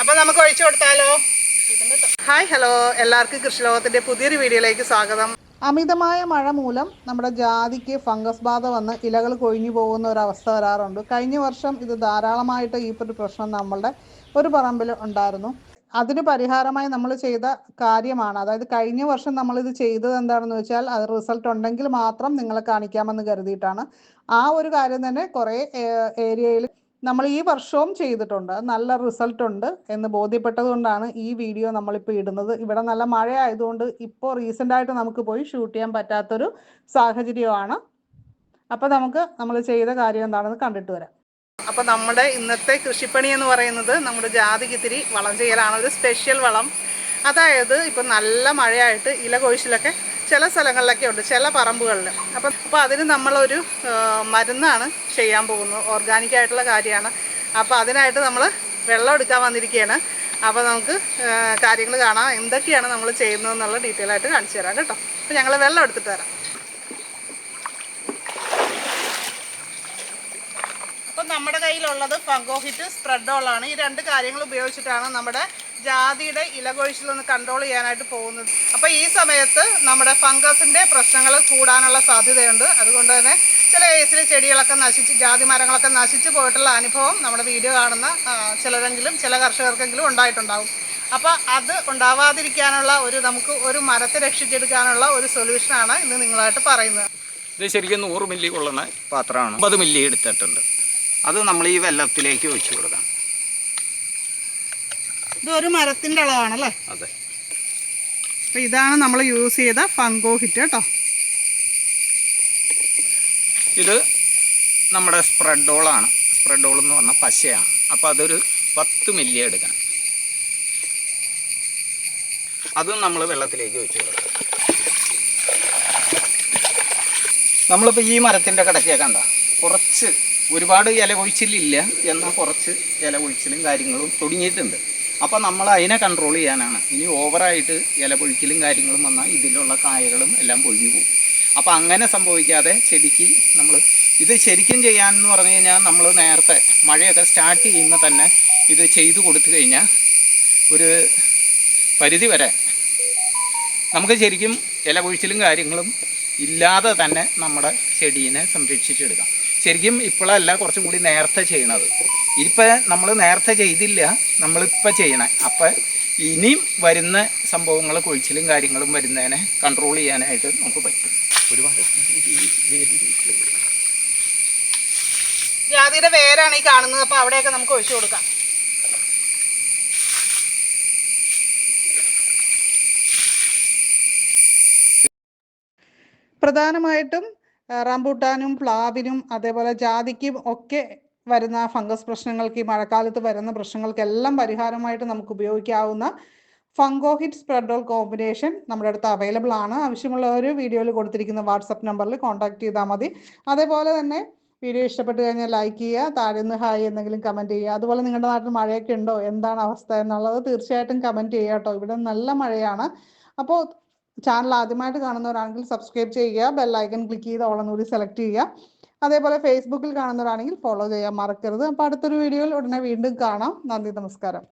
അപ്പൊ നമുക്ക് ഒഴിച്ചു കൊടുത്താലോ? Hi hello. എല്ലാവർക്കും കൃഷിലോകത്തിന്റെ പുതിയൊരു വീഡിയോയിലേക്ക് സ്വാഗതം. അമിതമായ മഴ മൂലം നമ്മുടെ ജാതിക്ക് ഫംഗസ് ബാധ വന്ന് ഇലകൾ കൊഴിഞ്ഞു പോകുന്ന ഒരു അവസ്ഥ വരാറുണ്ട്. കഴിഞ്ഞ വർഷം ഇത് ധാരാളമായിട്ട് ഈ ഒരു പ്രശ്നം നമ്മളുടെ ഒരു പറമ്പിൽ ഉണ്ടായിരുന്നു. അതിന് പരിഹാരമായി നമ്മൾ ചെയ്ത കാര്യമാണ്. അതായത് കഴിഞ്ഞ വർഷം നമ്മൾ ഇത് ചെയ്തത് എന്താണെന്ന് വെച്ചാൽ അത് റിസൾട്ട് ഉണ്ടെങ്കിൽ മാത്രം നിങ്ങളെ കാണിക്കാമെന്ന് കരുതിയിട്ടാണ്. ആ ഒരു കാര്യം തന്നെ കുറേ ഏരിയയിൽ നമ്മൾ ഈ വർഷവും ചെയ്തിട്ടുണ്ട്. നല്ല റിസൾട്ട് ഉണ്ട് എന്ന് ബോധ്യപ്പെട്ടതുകൊണ്ടാണ് ഈ വീഡിയോ നമ്മളിപ്പോൾ ഇടുന്നത്. ഇവിടെ നല്ല മഴ ആയതുകൊണ്ട് ഇപ്പോൾ റീസെന്റ് ആയിട്ട് നമുക്ക് പോയി ഷൂട്ട് ചെയ്യാൻ പറ്റാത്തൊരു സാഹചര്യമാണ്. അപ്പോൾ നമുക്ക് നമ്മൾ ചെയ്ത കാര്യം എന്താണെന്ന് കണ്ടിട്ട് വരാം. അപ്പോൾ നമ്മുടെ ഇന്നത്തെ കൃഷിപ്പണി എന്ന് പറയുന്നത് നമ്മുടെ ജാതിക്കിത്തിരി വളം ചെയ്യലാണ്. ഒരു സ്പെഷ്യൽ വളം. അതായത് ഇപ്പം നല്ല മഴയായിട്ട് ഇല കൊഴിച്ചിലൊക്കെ ചില സ്ഥലങ്ങളിലൊക്കെ ഉണ്ട് ചില പറമ്പുകളിൽ. അപ്പം അപ്പോൾ അതിന് നമ്മളൊരു മരുന്നാണ് ചെയ്യാൻ പോകുന്നത്. ഓർഗാനിക്കായിട്ടുള്ള കാര്യമാണ്. അപ്പോൾ അതിനായിട്ട് നമ്മൾ വെള്ളം എടുക്കാൻ വന്നിരിക്കുകയാണ് അപ്പോൾ നമുക്ക് കാര്യങ്ങൾ കാണാം. എന്തൊക്കെയാണ് നമ്മൾ ചെയ്യുന്നതെന്നുള്ള ഡീറ്റെയിൽ ആയിട്ട് കാണിച്ചു തരാം കേട്ടോ. അപ്പോൾ ഞങ്ങൾ വെള്ളം എടുത്തിട്ട് തരാം അപ്പം നമ്മുടെ കയ്യിലുള്ളത് ഫംഗോഹിറ്റ് സ്പ്രെഡോളാണ് ഈ രണ്ട് കാര്യങ്ങൾ ഉപയോഗിച്ചിട്ടാണ് നമ്മുടെ ജാതിയുടെ ഇലകൊഴിച്ചിലൊന്ന് കൺട്രോൾ ചെയ്യാനായിട്ട് പോകുന്നത്. അപ്പോൾ ഈ സമയത്ത് നമ്മുടെ ഫംഗസിന്റെ പ്രശ്നങ്ങൾ കൂടാനുള്ള സാധ്യതയുണ്ട്. അതുകൊണ്ട് തന്നെ ചില കേസിൽ ചെടികളൊക്കെ നശിച്ച് ജാതി മരങ്ങളൊക്കെ നശിച്ച് പോയിട്ടുള്ള അനുഭവം നമ്മുടെ വീഡിയോ കാണുന്ന ചിലരെങ്കിലും ചില കർഷകർക്കെങ്കിലും ഉണ്ടായിട്ടുണ്ടാവും. അപ്പോൾ അത് ഉണ്ടാവാതിരിക്കാനുള്ള ഒരു നമുക്ക് ഒരു മരത്തെ രക്ഷിച്ചെടുക്കാനുള്ള ഒരു സൊല്യൂഷനാണ് ഇന്ന് നിങ്ങളായിട്ട് പറയുന്നത്. ഇത് ശരിക്കും നൂറ് മില്ലി കൊള്ളുന്ന പാത്രമാണ്. അമ്പത് മില്ലി എടുത്തിട്ടുണ്ട്. അത് നമ്മൾ ഈ വെള്ളത്തിലേക്ക് ഒഴിച്ചു കൊടുക്കണം. ഇതൊരു മരത്തിന്റെ അളവാണല്ലേ? അതെ. അപ്പോൾ ഇതാണ് നമ്മൾ യൂസ് ചെയ്ത ഫംഗോ ഹിറ്റ് കേട്ടോ. ഇത് നമ്മുടെ സ്പ്രെഡോളാണ് സ്പ്രെഡോൾ എന്ന് പറഞ്ഞാൽ പശയാണ്. അപ്പോൾ അതൊരു പത്ത് മില്ലി എടുക്കണം അതും നമ്മൾ വെള്ളത്തിലേക്ക് വെച്ച് കൊടുക്കണം നമ്മളിപ്പോൾ ഈ മരത്തിന്റെ കിടക്കയെ കണ്ട? കുറച്ച് ഒരുപാട് ഇല കൊഴിച്ചിലില്ല. എന്നാൽ കുറച്ച് ഇല കൊഴിച്ചിലും കാര്യങ്ങളും തുടങ്ങിയിട്ടുണ്ട്. അപ്പോൾ നമ്മൾ അതിനെ കൺട്രോൾ ചെയ്യാനാണ്. ഇനി ഓവറായിട്ട് ഇല പൊഴിക്കലും കാര്യങ്ങളും വന്നാൽ ഇതിലുള്ള കായകളും എല്ലാം പൊഴിഞ്ഞു പോകും. അപ്പോൾ അങ്ങനെ സംഭവിക്കാതെ ചെടിക്ക് നമ്മൾ ഇത് ശരിക്കും ചെയ്യാമെന്ന് പറഞ്ഞു കഴിഞ്ഞാൽ നമ്മൾ നേരത്തെ മഴയൊക്കെ സ്റ്റാർട്ട് ചെയ്യുമ്പോൾ തന്നെ ഇത് ചെയ്തു കൊടുത്തു കഴിഞ്ഞാൽ ഒരു പരിധി വരെ നമുക്ക് ശരിക്കും ഇല കൊഴിച്ചിലും കാര്യങ്ങളും ഇല്ലാതെ തന്നെ നമ്മുടെ ചെടീനെ സംരക്ഷിച്ചെടുക്കാം. ശരിക്കും ഇപ്പോഴല്ല കുറച്ചും കൂടി നേരത്തെ ചെയ്യണത്. ഇപ്പം നമ്മൾ നേരത്തെ ചെയ്തില്ല നമ്മളിപ്പോൾ ചെയ്യണേ. അപ്പം ഇനിയും വരുന്ന സംഭവങ്ങൾ കൊഴിച്ചിലും കാര്യങ്ങളും വരുന്നതിനെ കൺട്രോൾ ചെയ്യാനായിട്ട് നമുക്ക് പറ്റും. ഒരുപാട്. ജാതിയുടെ വേരാണ് ഈ കാണുന്നത് അപ്പോൾ അവിടെയൊക്കെ നമുക്ക് ഒഴിച്ചു കൊടുക്കാം. പ്രധാനമായിട്ടും റംബൂട്ടാനും പ്ലാവിനും അതേപോലെ ജാതിക്കും ഒക്കെ വരുന്ന ഫംഗസ് പ്രശ്നങ്ങൾക്ക് ഈ മഴക്കാലത്ത് വരുന്ന പ്രശ്നങ്ങൾക്കെല്ലാം പരിഹാരമായിട്ട് നമുക്ക് ഉപയോഗിക്കാവുന്ന ഫംഗോഹിറ്റ് സ്പ്രെഡോൾ കോമ്പിനേഷൻ നമ്മുടെ അടുത്ത് അവൈലബിൾ ആണ്. ആവശ്യമുള്ളവർ വീഡിയോയിൽ കൊടുത്തിരിക്കുന്ന വാട്സപ്പ് നമ്പറിൽ കോൺടാക്ട് ചെയ്താൽ മതി. അതേപോലെ തന്നെ വീഡിയോ ഇഷ്ടപ്പെട്ട് കഴിഞ്ഞാൽ ലൈക്ക് ചെയ്യുക താഴെ നിന്ന് ഹായ് എന്തെങ്കിലും കമന്റ് ചെയ്യുക. അതുപോലെ നിങ്ങളുടെ നാട്ടിൽ മഴയൊക്കെ ഉണ്ടോ? എന്താണ് അവസ്ഥ എന്നുള്ളത് തീർച്ചയായിട്ടും കമന്റ് ചെയ്യുക കേട്ടോ. ഇവിടെ നല്ല മഴയാണ്. അപ്പോൾ ചാനൽ ആദ്യമായിട്ട് കാണുന്നവരാണെങ്കിൽ സബ്സ്ക്രൈബ് ചെയ്യുക ബെല്ലൈക്കൺ ക്ലിക്ക് ചെയ്ത് ഓളെന്നുകൂടി സെലക്ട് ചെയ്യുക. അതേപോലെ ഫേസ്ബുക്കിൽ കാണുന്നവരാണെങ്കിൽ ഫോളോ ചെയ്യാൻ മറക്കരുത്. അപ്പോൾ അടുത്തൊരു വീഡിയോയിൽ ഉടനെ വീണ്ടും കാണാം. നന്ദി നമസ്കാരം.